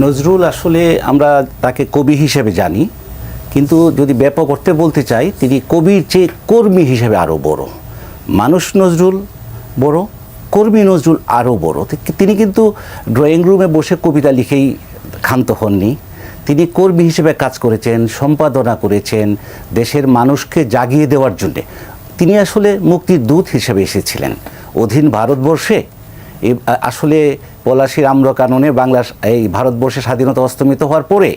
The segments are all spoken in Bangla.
নজরুল আসলে আমরা তাকে কবি হিসেবে জানি, কিন্তু যদি ব্যাপক অর্থে বলতে চাই, তিনি কবির চেয়ে কর্মী হিসেবে আরও বড়। মানুষ নজরুল বড়, কর্মী নজরুল আরও বড়। তিনি কিন্তু ড্রয়িং রুমে বসে কবিতা লিখেই ক্ষান্ত হননি। তিনি কর্মী হিসেবে কাজ করেছেন, সম্পাদনা করেছেন দেশের মানুষকে জাগিয়ে দেওয়ার জন্যে। তিনি আসলে মুক্তির দূত হিসেবে এসেছিলেন। অধীন ভারতবর্ষে আসলে পলাশির আম্র কাননে বাংলা এই ভারতবর্ষে স্বাধীনতা অস্তমিত হওয়ার পরে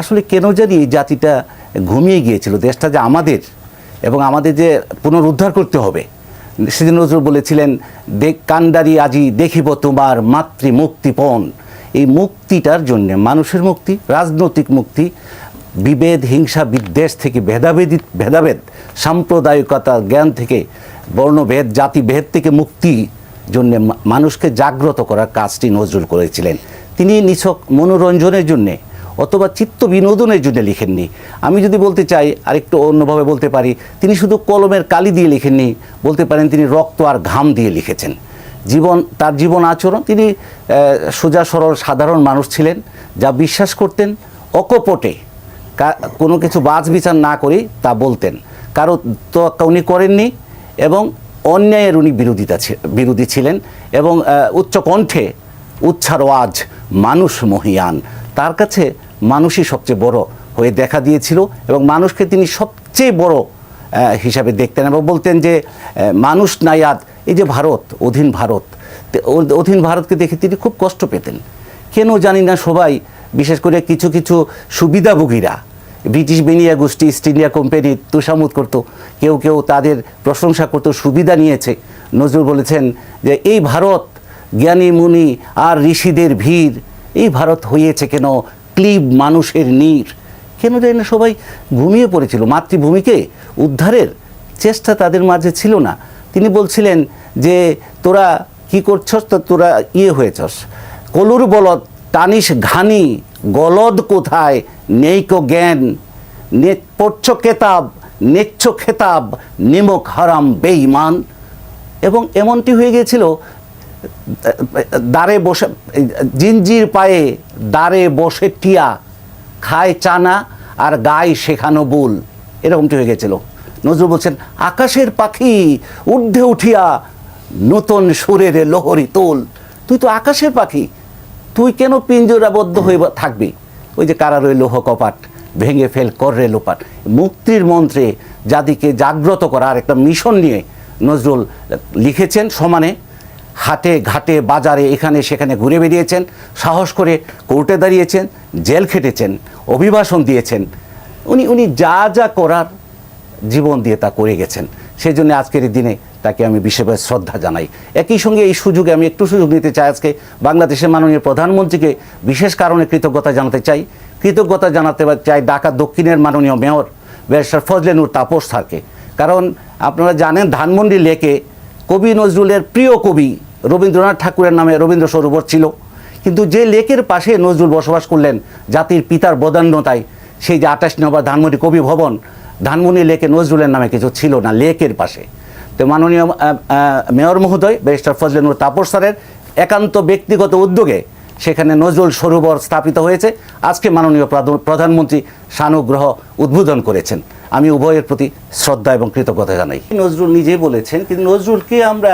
আসলে কেন জানি এই জাতিটা ঘুমিয়ে গিয়েছিল? দেশটা যে আমাদের এবং আমাদের যে পুনরুদ্ধার করতে হবে। সেদিন নজরুল বলেছিলেন, দেখ, কান্ডারি আজি দেখিব তোমার মাতৃ মুক্তিপণ এই মুক্তিটার জন্যে, মানুষের মুক্তি, রাজনৈতিক মুক্তি, বিভেদ, হিংসা, বিদ্বেষ থেকে ভেদাভেদি, ভেদাভেদ, সাম্প্রদায়িকতা, জ্ঞান থেকে বর্ণভেদ, জাতিভেদ থেকে মুক্তি জন্য মানুষকে জাগ্রত করার কাজটি নজরুল করেছিলেন। তিনি নিছক মনোরঞ্জনের জন্যে অথবা চিত্ত বিনোদনের জন্য লিখেননি। আমি যদি বলতে চাই, আরেকটু অন্যভাবে বলতে পারি, তিনি শুধু কলমের কালি দিয়ে লিখেননি, বলতে পারেন তিনি রক্ত আর ঘাম দিয়ে লিখেছেন। জীবন, তার জীবন আচরণ, তিনি সোজা সরল সাধারণ মানুষ ছিলেন, যা বিশ্বাস করতেন, অকপটে কোনো কিছু বাজ বিচার না করে তা বলতেন। কারও তো উনি করেননি এবং অন্যায়ের উনি বিরোধিতা বিরোধী ছিলেন এবং উচ্চকণ্ঠে উচ্চ উচ্ছার আজ মানুষ মহিয়ান। তার কাছে মানুষই সবচেয়ে বড় হয়ে দেখা দিয়েছিল এবং মানুষকে তিনি সবচেয়ে বড় হিসাবে দেখতেন এবং বলতেন যে মানুষ নায়াদ এই যে ভারত, অধীন ভারত অধীন ভারতকে দেখে তিনি খুব কষ্ট পেতেন। কেন জানি না সবাই, বিশেষ করে কিছু কিছু সুবিধাভোগীরা ব্রিটিশ বেনিয়া গোষ্ঠী ইস্ট ইন্ডিয়া কোম্পানি তুষামুদ করত। কেউ কেউ তাদের প্রশংসা করতো সুবিধা নিয়েছে। নজরুল বলেছেন যে, এই ভারত জ্ঞানী মুনি আর ঋষিদের ভিড়, এই ভারত হইয়েছে কেন ক্লিব মানুষের নীর? কেন জানি না, সবাই ঘুমিয়ে পড়েছিল। মাতৃভূমিকে উদ্ধারের চেষ্টা তাদের মাঝে ছিল না। তিনি বলছিলেন যে, তোরা কি করছস? তো তোরা ইয়ে হয়েছস। কলুর বলদ টানিস ঘানি গলদ কোথায়? নেই কো জ্ঞান পড়ছ কেতাব, নেচ্ছ খেতাব, নিমক হারাম, বেঈমান। এবং এমনটি হয়ে গিয়েছিল দাঁড়ে বসে জিঞ্জির পায়ে দাঁড়ে বসে টিয়া, খায় চানা আর গায়ে শেখানো বুল। এরকমটি হয়ে গেছিল নজরুল বলছেন, আকাশের পাখি ঊর্ধ্বে উঠিয়া নতুন সুরের লোহরি তোল। তুই তো আকাশের পাখি। তুই কেন পিঞ্জরাবদ্ধ হয়ে থাকবি? ওই যে কারা রইল লোহ কপাট ভেঙে ফেল কররে লোপাট। মুক্তির মন্ত্রে জাতিকে জাগ্রত করার একটা মিশন নিয়ে নজরুল লিখেছেন সমানে, হাটে ঘাটে বাজারে এখানে সেখানে ঘুরে বেরিয়েছেন সাহস করে কোর্টে দাঁড়িয়েছেন, জেল খেটেছেন, অভিবাসন দিয়েছেন। উনি উনি যা যা করার জীবন দিয়ে তা করে গেছেন। সেই জন্য আজকের দিনে তাকে আমি বিশেষভাবে শ্রদ্ধা জানাই। একই সঙ্গে এই সুযোগে আমি একটু সুযোগ নিতে চাই আজকে বাংলাদেশের মাননীয় প্রধানমন্ত্রীকে বিশেষ কারণে কৃতজ্ঞতা জানাতে চাই। কৃতজ্ঞতা জানাতে চাই ঢাকা দক্ষিণের মাননীয় মেয়র ব্যারিস্টার ফজলেনুর তাপস স্যারকে। কারণ আপনারা জানেন ধানমন্ডি লেকে কবি নজরুলের প্রিয় কবি রবীন্দ্রনাথ ঠাকুরের নামে রবীন্দ্র সরোবর ছিল। কিন্তু যে লেকের পাশে নজরুল বসবাস করলেন জাতির পিতার বদান্যতায় সেই যে আঠাশ নম্বর ধানমন্ডি কবি ভবন, ধানমন্ডি লেকে নজরুলের নামে কিছু ছিল না, লেকের পাশে। তো মাননীয় মেয়র মহোদয়, ব্যারিস্টার ফজলেনুর তাপস স্যারের একান্ত ব্যক্তিগত উদ্যোগে সেখানে নজরুল সরোবর স্থাপিত হয়েছে। আজকে মাননীয় প্রধানমন্ত্রী সানুগ্রহ উদ্বোধন করেছেন। আমি উভয়ের প্রতি শ্রদ্ধা এবং কৃতজ্ঞতা জানাই। নজরুল নিজে বলেছেন, কিন্তু নজরুলকে আমরা,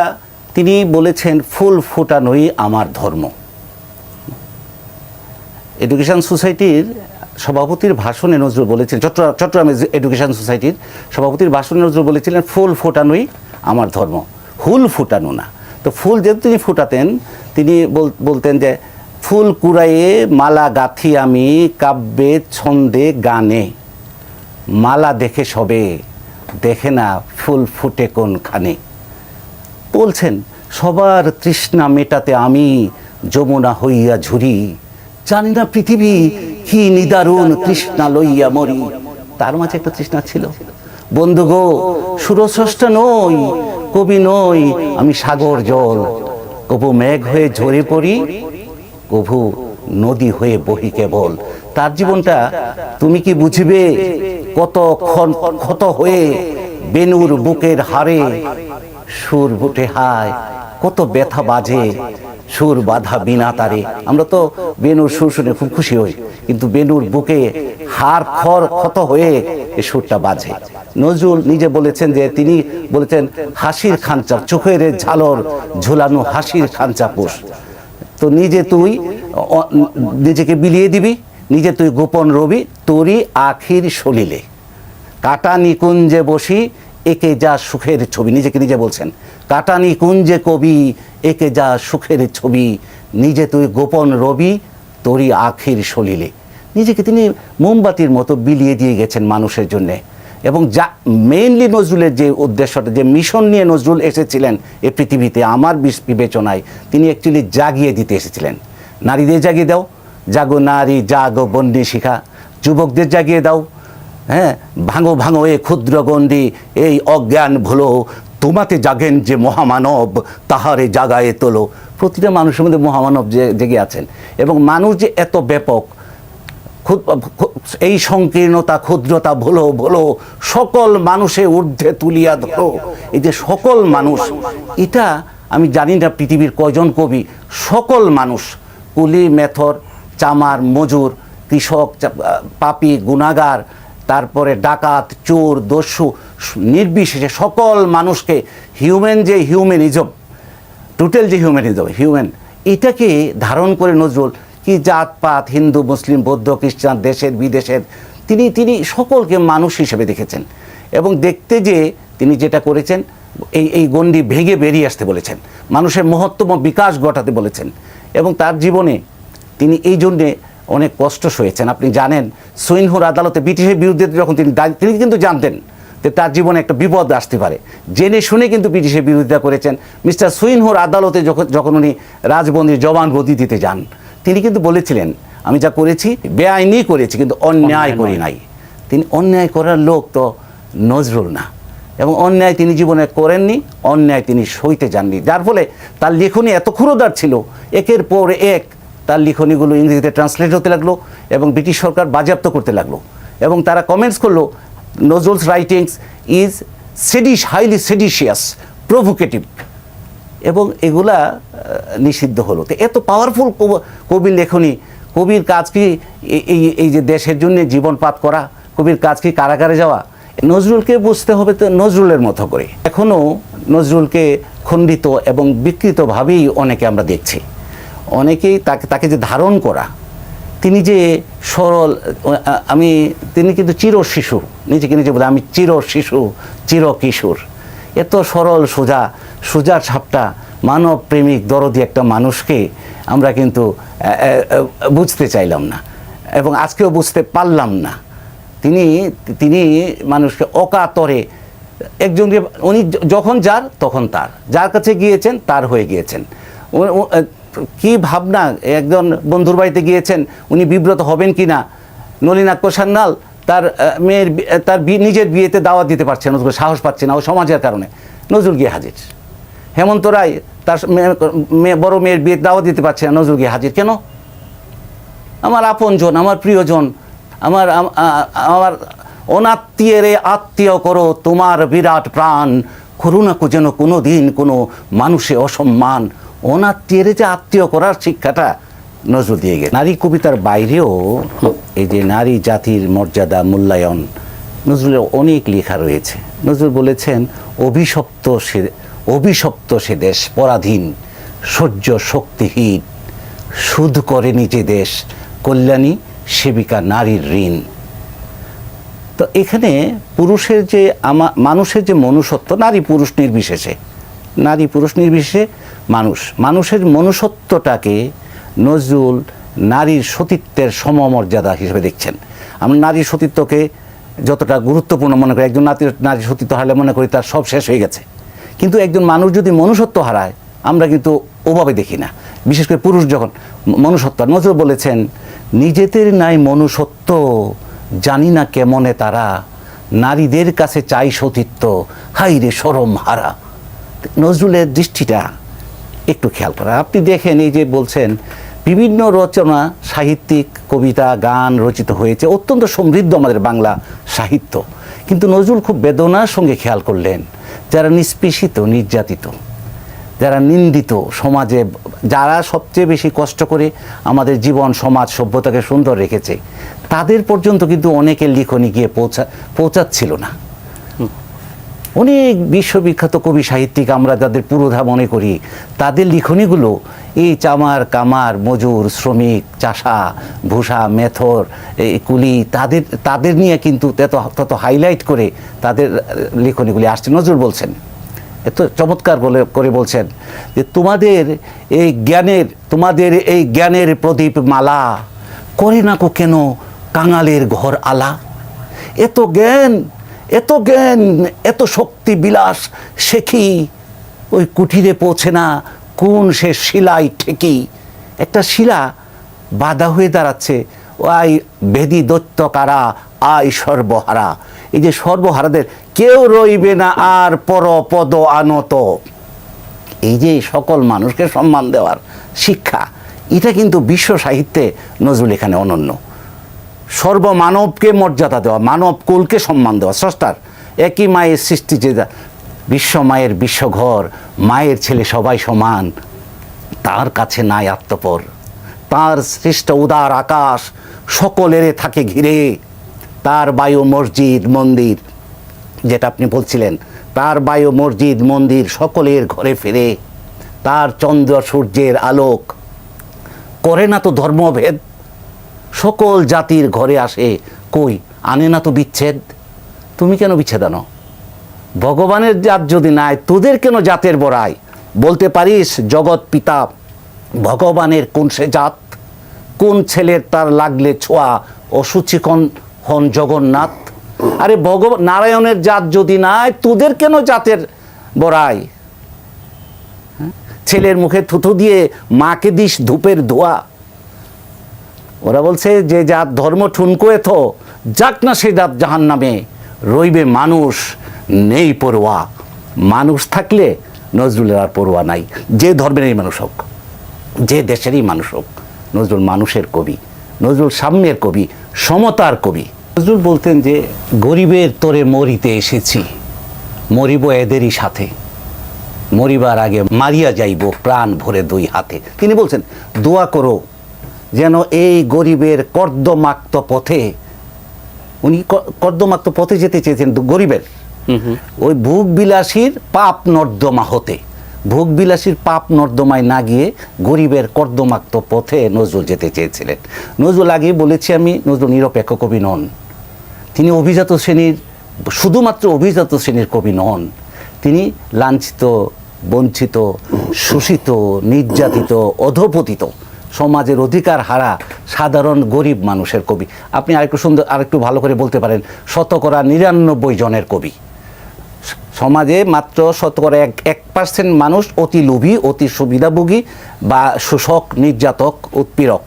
তিনি বলেছেন, ফুল ফোটানোই আমার ধর্ম। এডুকেশন সোসাইটির সভাপতির ভাষণে নজরুল বলেছিলেন চট্টগ্রাম এডুকেশন সোসাইটির সভাপতির ভাষণে নজরুল বলেছিলেন, ফুল ফোটানোই আমার ধর্ম। ফুল ফুটানো না। তো ফুল যেহেতু তিনি ফুটাতেন, তিনি বল- বলতেন যে, ফুল কুড়াইয়ে মালা গাথি আমি, কাব্যে ছন্দে গানে। মালা দেখে সবে, দেখে না ফুল ফুটে কোনখানে। বলছেন, সবার তৃষ্ণা মেটাতে আমি যমুনা হইয়া ঝুরি। জানি না পৃথিবী কি নিদারুণ তৃষ্ণা লইয়া মরি। তার মাঝে একটা তৃষ্ণা ছিল। বন্ধু গো সুরস্রষ্টা নই, কবি নই, আমি সাগর জল। কবু মেঘ হয়ে ঝরে পড়ি কভু নদী হয়ে বহি কেবল। তার জীবনটা তুমি কি বুঝবে? কত ক্ষত হয়ে বেনুর বুকের হারে সুর বুটে হায়, কত ব্যথা বাজে। সুর বাধা বিনা তারে। আমরা তো বেনুর সুর শুনে খুব খুশি হই, কিন্তু বেনুর বুকে হাড় খর ক্ষত হয়ে এই সুরটা বাজে। নজরুল নিজে বলেছেন যে তিনি বলেছেন, হাসির খাঞ্চা, চোখের ঝালর ঝুলানো হাসির খাঞ্চা পোষ। তো নিজে তুই নিজেকে বিলিয়ে দিবি, নিজে তুই গোপন রবি, তোরই আখির সলিলে। কাটা নিকুঞ্জে বসি, একে যা সুখের ছবি, নিজেকে নিজে বলছেন। কাটা কুঞ্জে কবি, একে যা সুখের ছবি। নিজে তুই গোপন রবি, তোরই আখির সলিলে। নিজেকে তিনি মোমবাতির মতো বিলিয়ে দিয়ে গেছেন মানুষের জন্যে। এবং যা মেইনলি নজরুলের যে উদ্দেশ্যটা, যে মিশন নিয়ে নজরুল এসেছিলেন এ পৃথিবীতে, আমার বিবেচনায়, তিনি অ্যাকচুয়ালি জাগিয়ে দিতে এসেছিলেন। নারীদের জাগিয়ে দাও। জাগো নারী, জাগো বন্দি শিখা। যুবকদের জাগিয়ে দাও। হ্যাঁ ভাঙো ভাঙো এ ক্ষুদ্র গণ্ডি, এই অজ্ঞান ভুলো। তোমাতে জাগেন যে মহামানব, তাহারে জাগায়ে তোলো। প্রতিটা মানুষের মধ্যে মহামানব যে জেগে আছেন। এবং মানুষ যে এত ব্যাপক এই সংকীর্ণতা, ক্ষুদ্রতা, ভুলো ভুলো, সকল মানুষে ঊর্ধ্বে তুলিয়া ধরো। এই যে সকল মানুষ, এটা আমি জানি না পৃথিবীর কয়জন কবি, সকল মানুষ, কুলি, মেথর, চামার, মজুর, কৃষক পাপী, গুণাগার, তারপরে ডাকাত, চোর, দস্যু নির্বিশেষে সকল মানুষকে হিউম্যান যে হিউম্যানিজম টোটাল যে হিউম্যানিজম হিউম্যান এটাকে ধারণ করে নজরুল কি জাতপাত, হিন্দু, মুসলিম, বৌদ্ধ, খ্রিস্টান, দেশের, বিদেশের, তিনি তিনি সকলকে মানুষ হিসেবে দেখেছেন। এবং দেখতে যে তিনি যেটা করেছেন, এই এই গণ্ডি ভেঙে বেরিয়ে আসতে বলেছেন, মানুষের মহত্তম বিকাশ ঘটাতে বলেছেন। এবং তার জীবনে তিনি এই জন্যে অনেক কষ্ট সয়েছেন। আপনি জানেন সৈনহুর আদালতে ব্রিটিশের বিরুদ্ধে যখন তিনি তিনি কিন্তু জানতেন তার জীবনে একটা বিপদ আসতে পারে। জেনে শুনে কিন্তু ব্রিটিশের বিরোধিতা করেছেন। মিস্টার সুইনহুর আদালতে যখন যখন উনি রাজবন্দির জবানবন্দি দিতে যান তিনি কিন্তু বলেছিলেন আমি যা করেছি বেআইনি করেছি কিন্তু অন্যায় করি নাই। তিনি অন্যায় করার লোক তো নজরুল না। এবং অন্যায় তিনি জীবনে করেননি অন্যায় তিনি সইতে যাননি। যার ফলে তার লেখনী এত ক্ষুরোদার ছিল একের পর এক তার লিখনীগুলো ইংরেজিতে ট্রান্সলেট হতে লাগল এবং ব্রিটিশ সরকার বাজেয়াপ্ত করতে লাগল। এবং তারা কমেন্টস করল Nazrul's writings is sedish highly seditious provocative এবং এগুলা নিষিদ্ধ হলো। তো এত পাওয়ারফুল কবির লেখনী, কবির কাজ কি এই- এই যে দেশের জন্য জীবনপাত করা, কবির কাজ কি কারাগারে যাওয়া? নজরুলকে বুঝতে হবে তো নজরুলের মতো করে। এখনও নজরুলকে খণ্ডিত এবং বিকৃতভাবেই অনেকে আমরা দেখছি। অনেকেই তাকে তাকে যে ধারণ করা তিনি যে সরল আমি, তিনি কিন্তু চির শিশু। নিজেকে নিজে বলে, আমি চির শিশু চির কিশোর এত সরল সোজা সোজা ছাপটা মানব প্রেমিক দরদি একটা মানুষকে আমরা কিন্তু বুঝতে চাইলাম না এবং আজকেও বুঝতে পারলাম না। তিনি তিনি মানুষকে অকাতরে, একজন উনি যখন যার, তখন তার। যার কাছে গিয়েছেন, তার হয়ে গিয়েছেন। কি ভাবনা? একজন বন্ধুর বাড়িতে গিয়েছেন, উনি বিব্রত হবেন কি না নলিনাক্ষ সান্যাল তার মেয়ের তার নিজের বিয়েতে দাওয়াত দিতে পারছে না সাহস পাচ্ছে না, ও সমাজের কারণে। নজরুল গিয়ে হাজির। হেমন্ত রায় তার মেয়ে- বড় মেয়ের বিয়ে দাওয়াত দিতে পারছে না, নজরুল গিয়ে হাজির। কেন? আমার আপনজন, আমার প্রিয়জন, আমার আমার অনাত্মীয়েরে আত্মীয় করো, তোমার বিরাট প্রাণ। করুণা যেন কোনো দিন কোনো মানুষে অসম্মান অনাত্মীয়েরে যে আত্মীয় করার শিক্ষাটা নজরুল দিয়ে গেছে। নারী কবিতার বাইরেও এই যে নারী জাতির মর্যাদা, মূল্যায়ন, নজরুলের অনেক লেখা রয়েছে। নজরুল বলেছেন, অভিশপ্ত সে অভিশপ্ত সে দেশ পরাধীন, সহ্য শক্তিহীন, সুদ করে নিজে দেশ, কল্যাণী সেবিকা নারীর ঋণ। তো এখানে পুরুষের যে আমা, মানুষের যে মনুষ্যত্ব নারী পুরুষ নির্বিশেষে। নারী পুরুষ নির্বিশেষে মানুষ। মানুষের মনুষ্যত্বটাকে নজরুল নারীর সতীত্বের সমমর্যাদা হিসেবে দেখছেন। আমরা নারীর সতীত্বকে যতটা গুরুত্বপূর্ণ মনে করি, একজন নারীর নারীর সতীত্ব হারালে মনে করি তার সব শেষ হয়ে গেছে। কিন্তু একজন মানুষ যদি মনুষ্যত্ব হারায়, আমরা কিন্তু ওভাবে দেখি না। বিশেষ করে পুরুষ যখন মনুষ্যত্ব, নজরুল বলেছেন, নিজেদের নাই মনুষ্যত্ব জানি না কেমনে তারা। নারীদের কাছে চাই সতীত্ব। হাই রে সরম হারা। নজরুলের দৃষ্টিটা একটু খেয়াল করা। আপনি দেখেন এই যে বলছেন, বিভিন্ন রচনা, সাহিত্যিক, কবিতা, গান রচিত হয়েছে, অত্যন্ত সমৃদ্ধ আমাদের বাংলা সাহিত্য। কিন্তু নজরুল খুব বেদনার সঙ্গে খেয়াল করলেন, যারা নিষ্পেষিত, নির্যাতিত, যারা নিন্দিত সমাজে, যারা সবচেয়ে বেশি কষ্ট করে আমাদের জীবন, সমাজ, সভ্যতাকে সুন্দর রেখেছে, তাদের পর্যন্ত কিন্তু অনেকের লিখনি গিয়ে পৌঁছা, পৌঁছাচ্ছিল না। অনেক বিশ্ববিখ্যাত কবি সাহিত্যিক আমরা যাদের পুরোধা মনে করি, তাদের লিখনীগুলো এই চামার, কামার, মজুর, শ্রমিক, চাষা, ভূষা, মেথর এই কুলি, তাদের তাদের নিয়ে কিন্তু তত তত হাইলাইট করে তাদের লিখনীগুলি আসছে। নজরুল বলছেন, এত চমৎকার বলে, করে বলছেন যে তোমাদের এই জ্ঞানের, তোমাদের এই জ্ঞানের প্রদীপ মালা করে না কো কেন কাঙালের ঘর আলা? এত জ্ঞান এত জ্ঞান, এত শক্তি, বিলাস শেখি ওই কুঠিরে পৌঁছে না? কোন সে শিলাই ঠেকি? একটা শিলা বাধা হয়ে দাঁড়াচ্ছে। আই বেদি দৈত্য কারা আই সর্বহারা। এই যে সর্বহারাদের কেউ রইবে না আর পর পদ আনত। এই যে সকল মানুষকে সম্মান দেওয়ার শিক্ষা, এটা কিন্তু বিশ্ব সাহিত্যে নজরুল এখানে অনন্য। সর্বমানবকে মর্যাদা দেওয়া, মানব কুলকে সম্মান দেওয়া। স্রষ্টার, একই মায়ের সৃষ্টি যে বিশ্ব মায়ের বিশ্বঘর, মায়ের ছেলে সবাই সমান। তার কাছে নাই আত্মপর। তার সৃষ্ট উদার আকাশ সকলেরে থাকে ঘিরে। তার বায়ু মসজিদ, মন্দির, যেটা আপনি বলছিলেন, তার বায়ু মসজিদ, মন্দির সকলের ঘরে ফিরে। তার চন্দ্র সূর্যের আলোক। করে না তো ধর্মভেদ সকল জাতির ঘরে আসে, কই, আনে না তো বিচ্ছেদ? তুমি কেন বিচ্ছেদ আনো? ভগবানের জাত যদি নাই, তোদের কেন জাতের বড়াই? বলতে পারিস, জগৎ পিতা, ভগবানের কোন সে জাত? কোন ছেলের তার লাগলে ছোঁয়া অসুচি কন হন জগন্নাথ? আরে ভগবান নারায়ণের জাত যদি নাই, তোদের কেন জাতের বড়াই? হ্যাঁ? ছেলের মুখে থুথু দিয়ে মাকে দিস ধূপের ধোয়া। ওরা বলছে যে জাত ধর্ম ঠুনকো এথ যাক না সে জাত জাহান নামে রইবে মানুষ, নেই পড়ুয়া মানুষ থাকলে নজরুলের আর পড়ুয়া নাই। যে ধর্মেরই মানুষ হোক, যে দেশেরই মানুষ হোক, নজরুল মানুষের কবি, নজরুল সাম্যের কবি, সমতার কবি। নজরুল বলতেন যে, গরিবের তোরে মরিতে এসেছি, মরিব এদেরই সাথে। মরিবার আগে মারিয়া যাইব, প্রাণ ভরে দুই হাতে। তিনি বলছেন, দোয়া করো যেন এই গরিবের কর্দমাক্ত পথে উনি কর্দমাক্ত পথে যেতে চেয়েছেন গরিবের। ওই ভোগ বিলাসীর পাপ নর্দমা হতে ভোগ বিলাসীর পাপ নর্দমায় না গিয়ে গরিবের কর্দমাক্ত পথে নজরুল যেতে চেয়েছিলেন। নজরুল আগে বলেছি আমি নজরুল নিরপেক্ষ কবি নন। তিনি অভিজাত শ্রেণির শুধুমাত্র অভিজাত শ্রেণির কবি নন। তিনি লাঞ্ছিত বঞ্চিত শোষিত নির্যাতিত অধপতিত সমাজের অধিকার হারা সাধারণ গরিব মানুষের কবি। আপনি আরেকটু সুন্দর, আরেকটু ভালো করে বলতে পারেন, শতকরা নিরানব্বই জনের কবি। সমাজে মাত্র শতকরা এক এক পার্সেন্ট মানুষ অতি লোভী, অতি সুবিধাভোগী বা শোষক, নির্যাতক, উৎপীড়ক।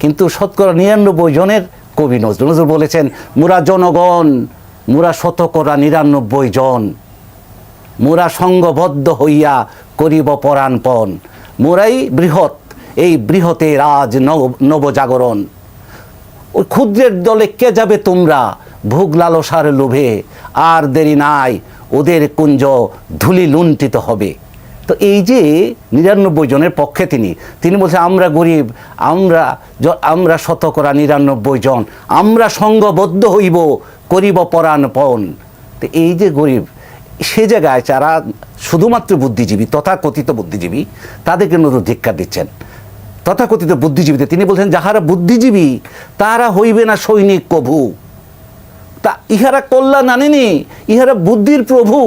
কিন্তু শতকরা নিরানব্বই জনের কবি নজরুল নজরুল বলেছেন, মুরা জনগণ, মুরা শতকরা নিরানব্বই জন। মোরা সঙ্গবদ্ধ হইয়া করিব পরাণপণ মোরাই বৃহৎ এই বৃহতে রাজ নব- নবজাগরণ। ওই ক্ষুদ্রের দলে কে যাবে তোমরা? ভোগ লালসার লোভে। আর দেরি নাই, ওদের কুঞ্জ ধুলি লুণ্ঠিত হবে। তো এই যে নিরানব্বই জনের পক্ষে তিনি তিনি বলছেন আমরা গরিব, আমরা আমরা শতকরা নিরানব্বই জন, আমরা সঙ্গবদ্ধ হইব, করিব পরাণ পণ তো এই যে গরিব, সে জায়গায় যারা শুধুমাত্র বুদ্ধিজীবী, তথাকথিত বুদ্ধিজীবী, তাদেরকে নতুন ধিক্ষা দিচ্ছেন। তথাকথিত বুদ্ধিজীবীতে তিনি বলছেন, যাহারা বুদ্ধিজীবী তারা হইবে না সৈনিক কভু। তা ইহারা কল্যাণ আনেনি ইহারা বুদ্ধির প্রভু।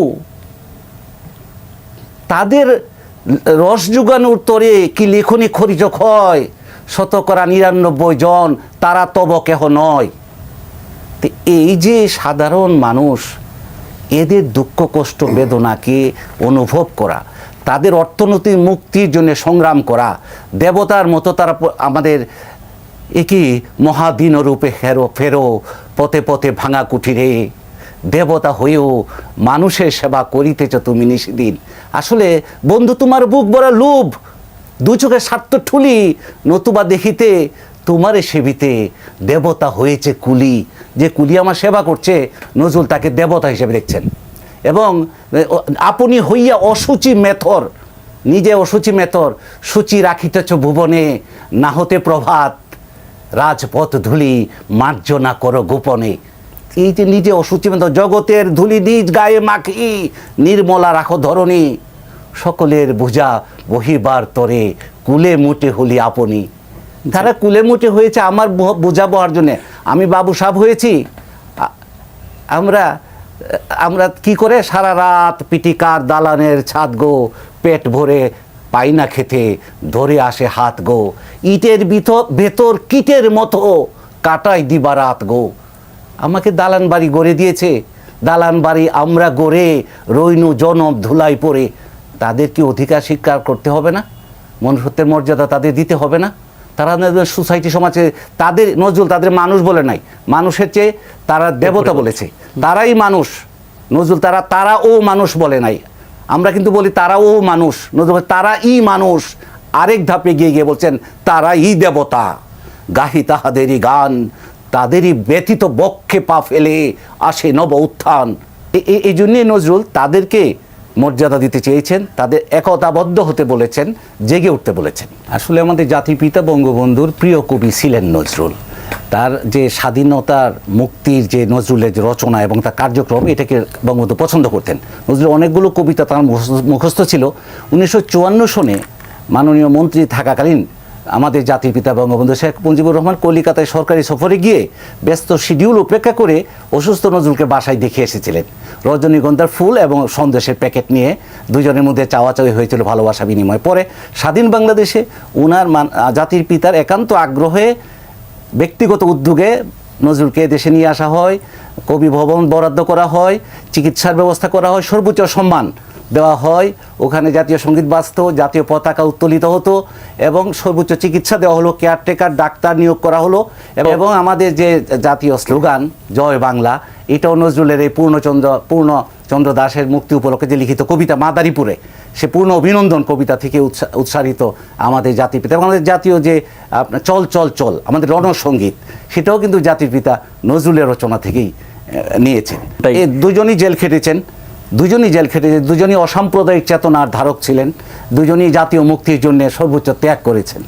তাদের রস যোগানোর তরে কি লেখনী খরিচ হয় শতকরা নিরানব্বই জন, তারা তব কেহ নয়। তো এই যে সাধারণ মানুষ, এদের দুঃখ, কষ্ট, বেদনাকে অনুভব করা তাদের অর্থনৈতিক মুক্তির জন্য সংগ্রাম করা। দেবতার মতো তারা আমাদের একই মহাদিন রূপে হেরো, ফেরো, পথে পথে ভাঙা কুঠিরে। দেবতা হয়েও মানুষের সেবা করিতেছ তুমি নিশিদিন আসলে বন্ধু, তোমার বুক বড় লোভ, দু চোখের স্বার্থ ঠুলি, নতুবা দেখিতে তোমারে সেবিতে দেবতা হয়েছে কুলি। যে কুলি আমার সেবা করছে, নজরুল তাকে দেবতা হিসেবে দেখছেন। আপনি হইয়া অসুচি মেথর, নিজে অসুচি মেথর, সূচি রাখিতেছ ভুবনে, না হতে প্রভাত, রাজপথ ধুলি মার্জনা করো গোপনে। এই যে নিজে অসুচি মেথর, জগতের ধুলি নিজ গায়ে মাখি, নির্মলা রাখো ধরণী, সকলের বোঝা বহিবার তরে, কুলে মুটে হলি আপনি। তারা কুলে মুটে হয়েছে, আমার ব- বোঝা বহার জন্যে। আমি বাবু সাহেব হয়েছি আমরা আমরা কি করে সারা রাত পিটিকার দালানের ছাদ গো, পেট ভরে পাই না খেতে, ধরে আসে হাত গো। ইটের ভিতর, ভেতর কিটের মতো কাটাই দিবা রাত গো। আমাকে দালান বাড়ি গড়ে দিয়েছে। দালান বাড়ি আমরা গড়ে রইনু জনম ধুলাই পড়ে তাদের কি অধিকার স্বীকার করতে হবে না। মনুষ্যত্বের মর্যাদা তাদের দিতে হবে না। তারা সোসাইটি সমাজে তাদের নজরুল তাদের মানুষ বলে নাই। মানুষের চেয়ে তারা দেবতা বলেছে। তারাই মানুষ। নজরুল তারা তারা ও মানুষ বলে নাই। আমরা কিন্তু বলি তারা ও মানুষ। নজরুল তারা ই মানুষ। আরেক ধাপে গিয়ে গিয়ে বলছেন তারা ই দেবতা। গাহি তাহাদেরই গান তাদেরই ব্যতীত বক্ষে পা ফেলে আসে নব উত্থান। এই জন্যে নজরুল তাদেরকে মর্যাদা দিতে চেয়েছেন, তাদের একতাবদ্ধ হতে বলেছেন, জেগে উঠতে বলেছেন। আসলে আমাদের জাতির পিতা বঙ্গবন্ধুর প্রিয় কবি ছিলেন নজরুল। তার যে স্বাধীনতার মুক্তির যে নজরুলের যে রচনা এবং তার কার্যক্রম, এটাকে বঙ্গবন্ধু পছন্দ করতেন। নজরুল অনেকগুলো কবিতা তার মুখস্থ ছিল। উনিশশো চুয়ান্ন সনে মাননীয় মন্ত্রী থাকাকালীন আমাদের জাতির পিতা বঙ্গবন্ধু শেখ মুজিবুর রহমান কলিকাতায় সরকারি সফরে গিয়ে ব্যস্ত শিডিউল উপেক্ষা করে অসুস্থ নজরুলকে বাসায় দেখে এসেছিলেন। রজনীগন্ধার ফুল এবং সন্দেশের প্যাকেট নিয়ে দুজনের মধ্যে চাওয়াচাওয়ি হয়েছিল ভালোবাসা বিনিময়। পরে স্বাধীন বাংলাদেশে উনার মান- জাতির পিতার একান্ত আগ্রহে ব্যক্তিগত উদ্যোগে নজরুলকে দেশে নিয়ে আসা হয়, কবি ভবন বরাদ্দ করা হয়, চিকিৎসার ব্যবস্থা করা হয়, সর্বোচ্চ সম্মান দেওয়া হয়। ওখানে জাতীয় সংগীত বাজত জাতীয় পতাকা উত্তোলিত হতো এবং সর্বোচ্চ চিকিৎসা দেওয়া হলো কেয়ারটেকার ডাক্তার নিয়োগ করা হলো এবং- আমাদের যে জাতীয় স্লোগান জয় বাংলা এটাও নজরুলের এই পূর্ণচন্দ্র পূর্ণচন্দ্র দাসের মুক্তি উপলক্ষে যে লিখিত কবিতা মাদারীপুরে সে পূর্ণ অভিনন্দন কবিতা থেকে উৎসা- উৎসারিত আমাদের জাতির পিতা। এবং আমাদের জাতীয় যে আপনার চল চল চল আমাদের রণসঙ্গীত সেটাও কিন্তু জাতির পিতা নজরুলের রচনা থেকেই নিয়েছেন। এই দুজনই জেল খেটেছেন। দুজনই জেল খেটেছে, দুজনই অসাম্প্রদায়িক চেতনার ধারক ছিলেন, দুজনই জাতীয় মুক্তির জন্য সর্বোচ্চ ত্যাগ করেছেন।